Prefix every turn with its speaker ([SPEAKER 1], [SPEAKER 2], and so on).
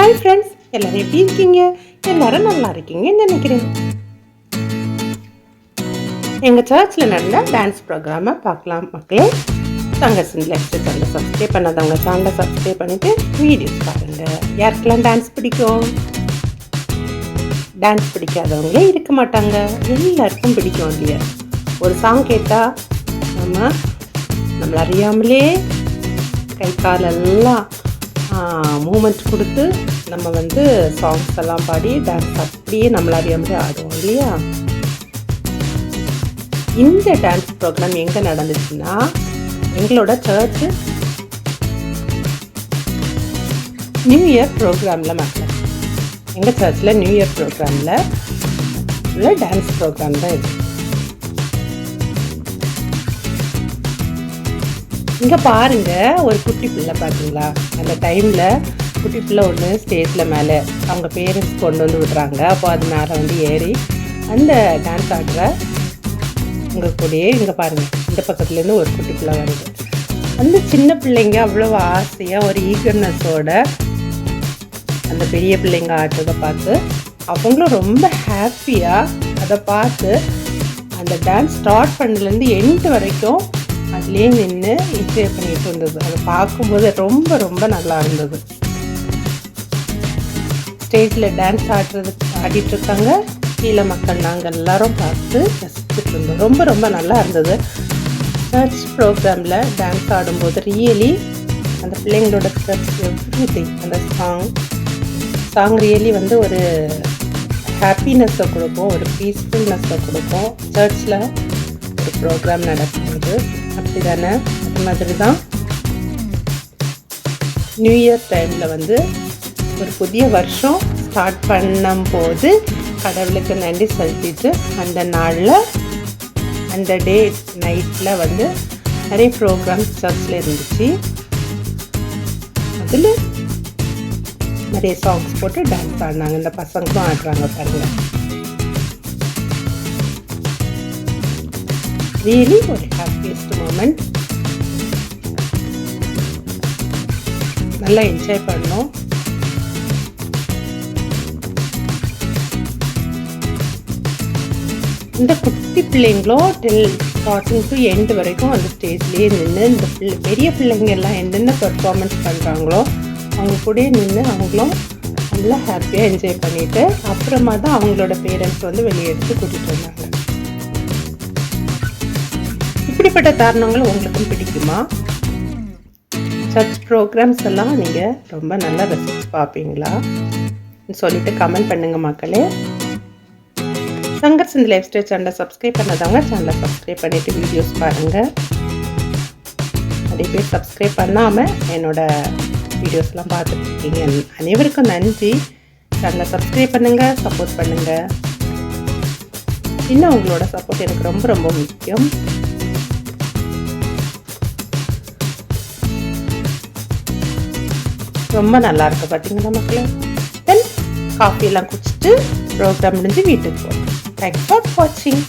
[SPEAKER 1] Hi friends எல்லாரும் எப்படி இருக்கீங்க? எல்லாரும் நல்லா இருக்கீங்கன்னு நினைக்கிறேன். எங்கள் சர்ச்சில் நடந்த டான்ஸ் ப்ரோக்ராமை பார்க்கலாம் மக்களே. தங்க லெஃப்ட் சேனலை சப்ஸ்கிரைப் பண்ணாதவங்க சேனலை சப்ஸ்கிரைப் பண்ணிவிட்டு வீடியோஸ் பாருங்கள் யாருக்கெல்லாம் டான்ஸ் பிடிக்கும்? டான்ஸ் பிடிக்காதவங்களே இருக்க மாட்டாங்க. எல்லாருக்கும் பிடிக்கும் இல்லையா? ஒரு சாங் கேட்டால் நம்ம நம்மளை அறியாமலே கை காலெல்லாம் மூமெண்ட் கொடுத்து நம்ம வந்து சாங்ஸ் எல்லாம் பாடி டான்ஸ் அப்படியே நம்மள மாதிரி ஆடுவோம் இல்லையா? இந்த டான்ஸ் ப்ரோக்ராம் எங்கே நடந்துச்சுன்னா எங்களோட சர்ச்சு நியூ இயர் ப்ரோக்ராமில் மக்கள் எங்கள் சர்ச்சில் நியூ இயர் ப்ரோக்ராமில் உள்ள டான்ஸ் ப்ரோக்ராம் தான் இது. இங்கே பாருங்க ஒரு குட்டி பிள்ளை பார்த்தீங்களா அந்த டைமில் குட்டி பிள்ளை ஒன்று ஸ்டேஜில் மேலே அவங்க பேரண்ட்ஸ் கொண்டு வந்து விடுறாங்க. அப்போ அது மேலே வந்து ஏறி அந்த டான்ஸ் ஆடுற உங்கள் கூடயே இங்கே பாருங்கள் இந்த பக்கத்துலேருந்து ஒரு குட்டி பிள்ளை வருது. அந்த சின்ன பிள்ளைங்க அவ்வளோ ஆசையாக ஒரு ஈகர்னஸோட அந்த பெரிய பிள்ளைங்க ஆடுறதை பார்த்து அவங்களும் ரொம்ப ஹாப்பியாக அதை பார்த்து அந்த டான்ஸ் ஸ்டார்ட் பண்ணதுலேருந்து எண்டு வரைக்கும் அதுலேயே நின்று என்ஜாய் பண்ணிட்டு இருந்தது அதை பார்க்கும்போது ரொம்ப ரொம்ப நல்லா இருந்தது. ஸ்டேஜில் டான்ஸ் ஆடுறது ஆடிட்டு இருக்காங்க. கீழே மக்கள் நாங்கள் எல்லாரும் பார்த்து ரசிச்சுட்டு இருந்தோம். ரொம்ப ரொம்ப நல்லா இருந்தது. சர்ச் ப்ரோக்ராமில் டான்ஸ் ஆடும்போது ரியலி அந்த பிள்ளைங்களோட ஸ்ட்ரெஸ் எவ்ரி திங் அந்த சாங் சாங் ரியலி வந்து ஒரு ஹாப்பினஸ்ஸை கொடுக்கும் ஒரு பீஸ்ஃபுல்னஸ்ஸை கொடுக்கும். சர்ச்சில் ஒரு ப்ரோக்ராம் நடக்கும்போது. அப்படி தானே அது மாதிரி தான் நியூ இயர் டைமில் வந்து ஒரு புதிய வருஷம் ஸ்டார்ட் பண்ணும்போது கடவுளுக்கு நன்றி செலுத்திட்டு அந்த நாளில் அந்த டே நைட்டில் வந்து நிறைய ப்ரோக்ராம்ஸ் சர்ச்சில் இருந்துச்சு. அதில் நிறைய சாங்ஸ் போட்டு டான்ஸ் ஆடினாங்க. இந்த பசங்களும் ஆடுறாங்க பாருங்கள் ரியலி ஒரு ஹாப்பியஸ்ட் மூமெண்ட் நல்லா என்ஜாய் பண்ணோம் இந்த குட்டி பிள்ளைங்களும் டில் ஸ்டார்டிங் டு எண்ட் வரைக்கும் அந்த ஸ்டேஜ்லேயே நின்று இந்த பிள்ளை பெரிய பிள்ளைங்க எல்லாம் என்னென்ன பர்ஃபார்மன்ஸ் பண்ணுறாங்களோ அவங்க கூடயே நின்று அவங்களும் நல்லா ஹாப்பியாக என்ஜாய் பண்ணிவிட்டு அப்புறமா தான் அவங்களோட பேரண்ட்ஸ் வந்து வெளியே எடுத்து கூட்டிகிட்டு வந்தாங்க. இப்படிப்பட்ட காரணங்கள் உங்களுக்கும் பிடிக்குமா? சர்ச் ப்ரோக்ராம்ஸ் எல்லாம் நீங்கள் ரொம்ப நல்லா ரசித்து பார்ப்பீங்களா சொல்லிட்டு கமெண்ட் பண்ணுங்க மக்களே. சங்கர் சிந்த் லைஃப் ஸ்டைல் சேனலை சப்ஸ்கிரைப் பண்ணாதவங்க சேனலை சப்ஸ்கிரைப் பண்ணிவிட்டு வீடியோஸ் பாருங்கள் நிறைய பேர் சப்ஸ்கிரைப் பண்ணாமல் என்னோட வீடியோஸ்லாம் பார்த்துட்ருக்கீங்க அனைவருக்கும் நன்றி. சேனலை சப்ஸ்கிரைப் பண்ணுங்கள் சப்போர்ட் பண்ணுங்கள் இன்னும் உங்களோட சப்போர்ட் எனக்கு ரொம்ப ரொம்ப முக்கியம். ரொம்ப நல்லா இருக்கு பார்த்தீங்களா மக்களே? தென் காஃபி எல்லாம் குடிச்சிட்டு ப்ரோக்ராம் முடிஞ்சு வீட்டுக்கு போகணும் தேங்க்ஸ் ஃபார் வாட்சிங்